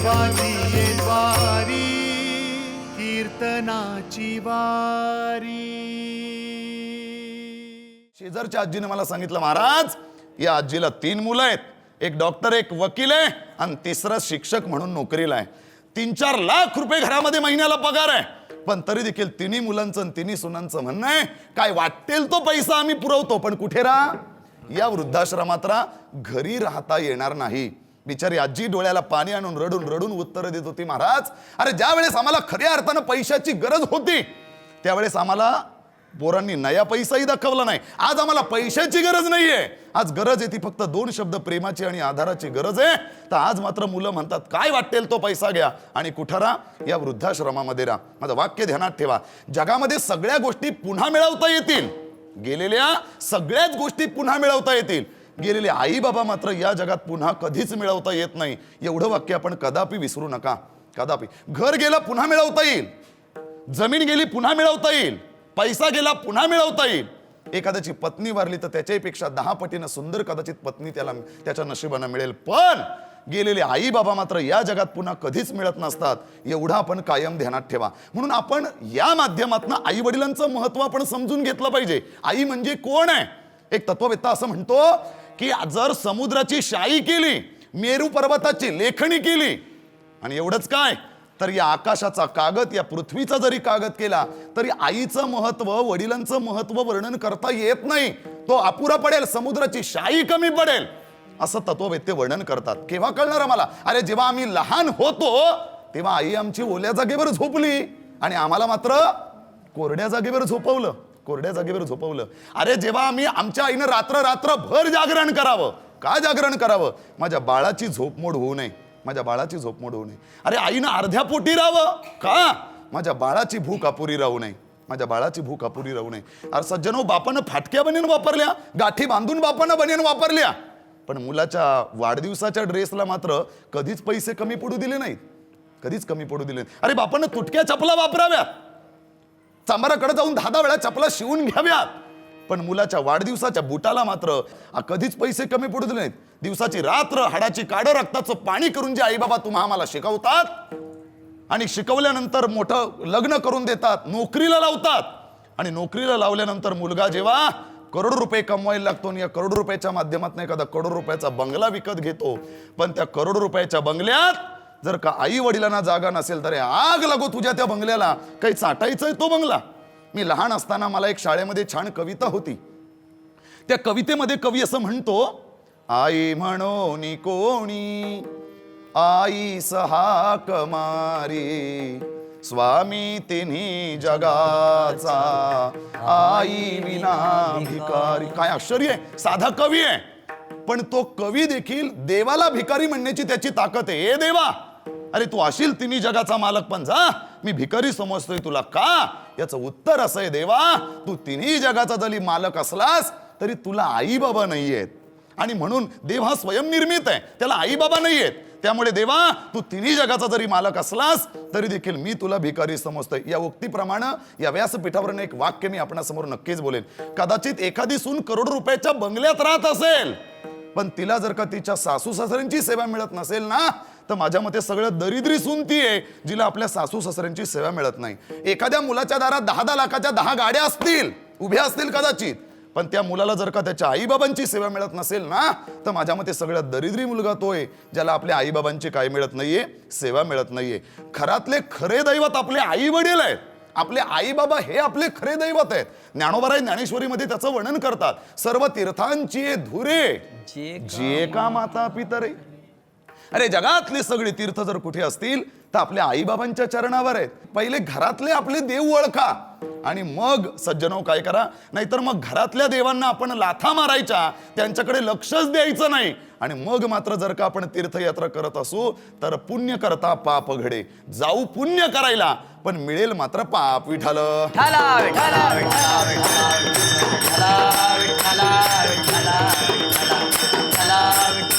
देवाची वारी कीर्तनाची वारी. शेजारच्या आजीने मला सांगितलं महाराज या आजीला तीन मुलं आहेत. एक डॉक्टर एक वकील आहे आणि तिसरा शिक्षक म्हणून नोकरीला आहे. तीन चार लाख रुपये घरामध्ये महिन्याला पगार आहे. पण तरी देखील तिन्ही मुलांचं आणि तिन्ही सुनांचं म्हणणं आहे काय वाटेल तो पैसा आम्ही पुरवतो पण कुठे राहा? या वृद्धाश्रमात राहा. घरी राहता येणार नाही. बिचारी आजी डोळ्याला पाणी आणून रडून रडून उत्तर देत होती महाराज. अरे ज्या वेळेस आम्हाला खऱ्या अर्थानं पैशाची गरज होती त्यावेळेस आम्हाला पोरांनी नया पैसाही दाखवला नाही. आज आम्हाला पैशाची गरज नाहीये. आज गरज आहे ती फक्त दोन शब्द प्रेमाची आणि आधाराची गरज आहे. तर आज मात्र मुलं म्हणतात काय वाटेल तो पैसा घ्या आणि कुठं राहा? या वृद्धाश्रमामध्ये राहा. माझं वाक्य ध्यानात ठेवा. जगामध्ये सगळ्या गोष्टी पुन्हा मिळवता येतील. गेलेल्या सगळ्याच गोष्टी पुन्हा मिळवता येतील. गेलेले आई बाबा मात्र या जगात पुन्हा कधीच मिळवता येत नाही. एवढं वाक्य आपण कदापि विसरू नका. कदापि. घर गेलं पुन्हा मिळवता येईल. जमीन गेली पुन्हा मिळवता येईल. पैसा गेला पुन्हा मिळवता येईल. एखाद्याची पत्नी वारली तर त्याच्यापेक्षा दहा पटीनं सुंदर कदाचित पत्नी त्याला त्याच्या नशिबानं मिळेल. पण गेलेले आई बाबा मात्र या जगात पुन्हा कधीच मिळत नसतात. एवढं आपण कायम ध्यानात ठेवा. म्हणून आपण या माध्यमातून आई वडिलांचं महत्त्व आपण समजून घेतलं पाहिजे. आई म्हणजे कोण आहे? एक तत्ववेत्ता असं म्हणतो की जर समुद्राची शाई केली मेरू पर्वताची लेखणी केली आणि एवढंच काय? तर या आकाशाचा कागद या पृथ्वीचा जरी कागद केला तरी आईचं महत्त्व वडिलांचं महत्त्व वर्णन करता येत नाही. तो अपुरा पडेल समुद्राची शाई कमी पडेल. असं तत्ववेत्ते वर्णन करतात. केव्हा कळणार आम्हाला? अरे जेव्हा आम्ही लहान होतो तेव्हा आई आमची ओल्या जागेवर झोपली. आणि आम्हाला मात्र कोरड्या जागेवर झोपवलं. कोरड्या जागेवर झोपवलं. अरे जेव्हा आम्ही आमच्या आईनं रात्र रात्र भर जागरण करावं. का जागरण करावं? माझ्या बाळाची झोपमोड होऊ नये. माझ्या बाळाची झोपमोड होऊ नये. अरे आईनं अर्ध्या पोटी राहावं. का? माझ्या बाळाची भूक अपुरी राहू नये. माझ्या बाळाची भूक अपुरी राहू नये. अरे सज्जनो बापानं फाटक्या बनेन वापरल्या. गाठी बांधून बापानं बनेन वापरल्या. पण मुलाच्या वाढदिवसाच्या ड्रेसला मात्र कधीच पैसे कमी पडू दिले नाहीत. कधीच कमी पडू दिले अरे बापानं तुटक्या चपला वापराव्या. चांबाराकडे जाऊन दहा दहा वेळा चपला शिवून घ्याव्यात. पण मुलाच्या वाढदिवसाच्या बुटाला मात्र कधीच पैसे कमी पडू दिले नाहीत. दिवसाची रात्र हाडाची काडं रक्ताचं पाणी करून जे आई बाबा तुम्हा आम्हाला शिकवतात आणि शिकवल्यानंतर मोठं लग्न करून देतात नोकरीला लावतात. आणि नोकरीला लावल्यानंतर मुलगा जेव्हा करोड रुपये कमवायला लागतो आणि या करोड रुपयाच्या माध्यमातून एखादा करोड रुपयाचा बंगला विकत घेतो पण त्या करोड रुपयाच्या बंगल्यात जर का आई वडिलांना जागा नसेल तर आग लागो तुझ्या त्या बंगल्याला. काही चाटायचंय तो बंगला? मी लहान असताना मला एक शाळेमध्ये छान कविता होती. त्या कवितेमध्ये कवी असं म्हणतो आई म्हणून कोणी आई सहा कमारी स्वामी तिन्ही जगाचा आई विना भिकारी. काय आश्चर्य आहे. साधा कवी आहे. पण तो कवी देखील देवाला भिकारी म्हणण्याची त्याची ताकद आहे. ए देवा! अरे तू अशील तिन्ही जगाचा मालक पण जा. मी भिकारी समजतोय तुला का? याचं उत्तर असं आहे देवा. तू तिन्ही जगाचा जरी मालक असलास तरी तुला आई बाबा नाहीयेत. आणि म्हणून देव हा स्वयंनिर्मित आहे. त्याला आई बाबा नाहीयेत. त्यामुळे देवा तू तिन्ही जगाचा जरी मालक असलास तरी देखील मी तुला भिकारी समजतोय. या उक्तीप्रमाणे या व्यासपीठावरून एक वाक्य मी आपणासमोर नक्कीच बोलेन. कदाचित एखादी सून करोड रुपयाच्या बंगल्यात राहत असेल पण तिला जर का तिच्या सासू सासऱ्यांची सेवा मिळत नसेल ना तर माझ्या मते सगळं दरिद्री सून ती आहे जिला आपल्या सासू सासऱ्यांची सेवा मिळत नाही. एखाद्या मुलाच्या दारात दहा दहा लाखाच्या दहा गाड्या असतील उभ्या असतील कदाचित पण त्या मुलाला जर का त्याच्या आईबाबांची सेवा मिळत नसेल ना तर माझ्या मते सगळ्यात दरिद्री मुलगा तो आहे ज्याला आपल्या आईबाबांची काय मिळत नाहीये सेवा मिळत नाहीये. घरातले खरे दैवत आपले आई वडील आहेत. आपले आई बाबा हे आपले खरे दैवत आहेत. ज्ञानोबराय ज्ञानेश्वरीमध्ये त्याचं वर्णन करतात सर्व तीर्थांची धुरे जे का माता पितरे? अरे जगातली सगळी तीर्थ जर कुठे असतील तर आपल्या आईबाबांच्या चरणावर आहेत. पहिले घरातले आपले देव ओळखा. आणि मग सज्जनो काय करा? नाहीतर मग घरातल्या देवांना आपण लाथा मारायच्या. त्यांच्याकडे लक्षच द्यायचं नाही. आणि मग मात्र जर का आपण तीर्थयात्रा करत असू तर पुण्य करता पाप घडे. जाऊ पुण्य करायला. पण मिळेल मात्र पाप विठाल विठाला विठाला विठाला विठाला विठाला विठाला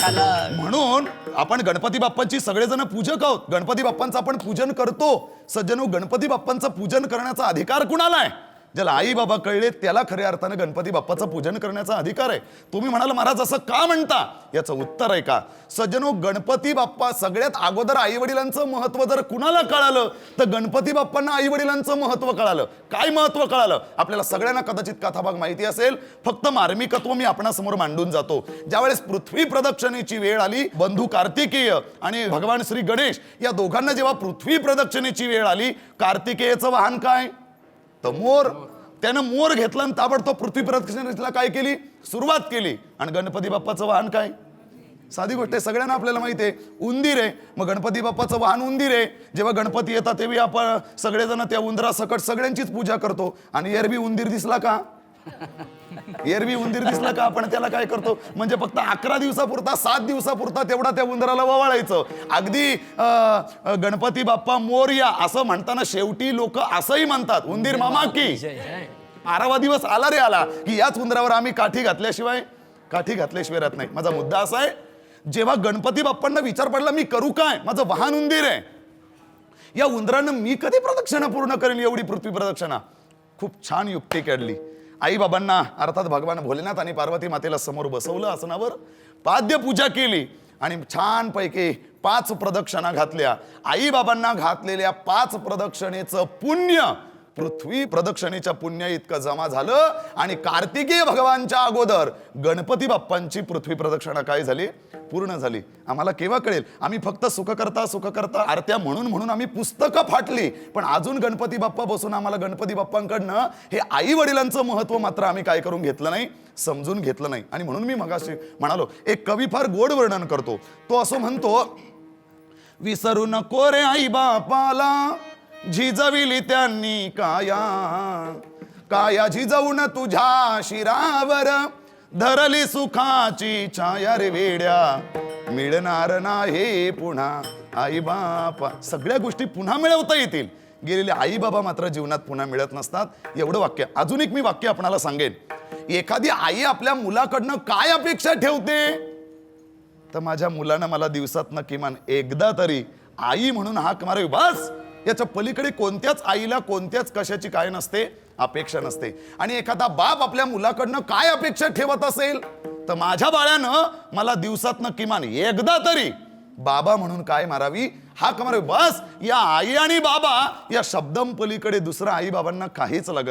विठ्ठला म्हणून आपण गणपती बाप्पांची सगळेजण पूजक आहोत. गणपती बाप्पांचं आपण पूजन करतो. सज्जनो गणपती बाप्पांचं पूजन करण्याचा अधिकार कुणाला आहे? ज्याला आई बाबा कळले त्याला खऱ्या अर्थाने गणपती बाप्पाचं पूजन करण्याचा अधिकार आहे. तुम्ही म्हणाल महाराज असं का म्हणता? याचं उत्तर आहे का? सज्जनो गणपती बाप्पा सगळ्यात अगोदर आई वडिलांचं महत्त्व जर कुणाला कळालं तर गणपती बाप्पांना आई वडिलांचं महत्त्व कळालं. काय महत्त्व कळालं? आपल्याला सगळ्यांना कदाचित कथाभाग माहिती असेल. फक्त मार्मिकत्व मी आपणासमोर मांडून जातो. ज्यावेळेस पृथ्वी प्रदक्षिणेची वेळ आली बंधू कार्तिकेय आणि भगवान श्री गणेश या दोघांना जेव्हा पृथ्वी प्रदक्षिणेची वेळ आली कार्तिकेयचं वाहन काय? तर मोर त्यानं मोर घेतला आणि ताबडतोब पृथ्वी प्रदक्षिणेला काय केली? सुरुवात केली. आणि गणपती बाप्पाचं वाहन काय? साधी गोष्ट आहे सगळ्यांना आपल्याला माहिती आहे उंदीर आहे. मग गणपती बाप्पाचं वाहन उंदीर आहे. जेव्हा गणपती येतात तेव्हा आपण सगळेजण त्या उंदरासकट सगळ्यांचीच पूजा करतो. आणि एरबी उंदीर दिसला का? एरवी उंदीर दिसला का? आपण त्याला काय करतो? म्हणजे फक्त अकरा दिवसापुरता सात दिवसापुरता तेवढा त्या उंदराला ववाळायचं. अगदी गणपती बाप्पा मोरया असं म्हणताना शेवटी लोक असंही म्हणतात. उंदीर मामा की. बारावा दिवस आला रे आला. की याच उंदरावर आम्ही काठी घातल्याशिवाय काठी घातल्याशिवाय राहत नाही. माझा मुद्दा असा आहे जेव्हा गणपती बाप्पांना विचार पडला मी करू काय? माझं वाहन उंदीर आहे. या उंदरानं मी कधी प्रदक्षिणा पूर्ण करेन एवढी पृथ्वी प्रदक्षिणा? खूप छान युक्ती काढली. आई बाबांना अर्थात भगवान भोलेनाथ आणि पार्वती मातेला समोर बसवलं आसनावर पाद्यपूजा केली आणि छानपैकी पाच प्रदक्षिणा घातल्या. आई बाबांना घातलेल्या पाच प्रदक्षिणेचं पुण्य पृथ्वी प्रदक्षिणेच्या पुण्य इतकं जमा झालं आणि कार्तिकीय भगवानच्या अगोदर गणपती बाप्पांची पृथ्वी प्रदक्षिणा काय झाली? पूर्ण झाली. आम्हाला केव्हा कळेल? आम्ही फक्त सुख करता सुख करता आरत्या म्हणून म्हणून आम्ही पुस्तकं फाटली. पण अजून गणपती बाप्पा बसून आम्हाला गणपती बाप्पांकडनं हे आई वडिलांचं महत्त्व मात्र आम्ही काय करून घेतलं नाही समजून घेतलं नाही. आणि म्हणून मी मगाशी म्हणालो एक कवी फार गोड वर्णन करतो. तो असं म्हणतो विसरू नको रे आई बापाला झिजविली त्यांनी काया. काया झिजवून तुझ्या शिरावर. धरली सुखाची छाया रे वेड्या. मिळणार नाही पुन्हा आई बापा. सगळ्या गोष्टी पुन्हा मिळवता येतील. गेलेले आई बाबा मात्र जीवनात पुन्हा मिळत नसतात. एवढं वाक्य. अजून एक मी वाक्य आपणाला सांगेन. एखादी आई आपल्या मुलाकडनं काय अपेक्षा ठेवते? तर माझ्या मुलानं मला दिवसातनं किमान एकदा तरी आई म्हणून हाक मारावी. बस! याच्या पलीकडे कोणत्याच आईला कोणत्याच कशाची काय नसते अपेक्षा नसते. आणि एखादा बाप आपल्या मुलाकडनं काय अपेक्षा ठेवत असेल तर माझ्या बाळ्यानं मला दिवसातनं किमान एकदा तरी बाबा म्हणून काय मारावी? हा मारावी. बस या आई आणि बाबा या शब्दम पलीकडे दुसरा आई बाबांना काहीच लागत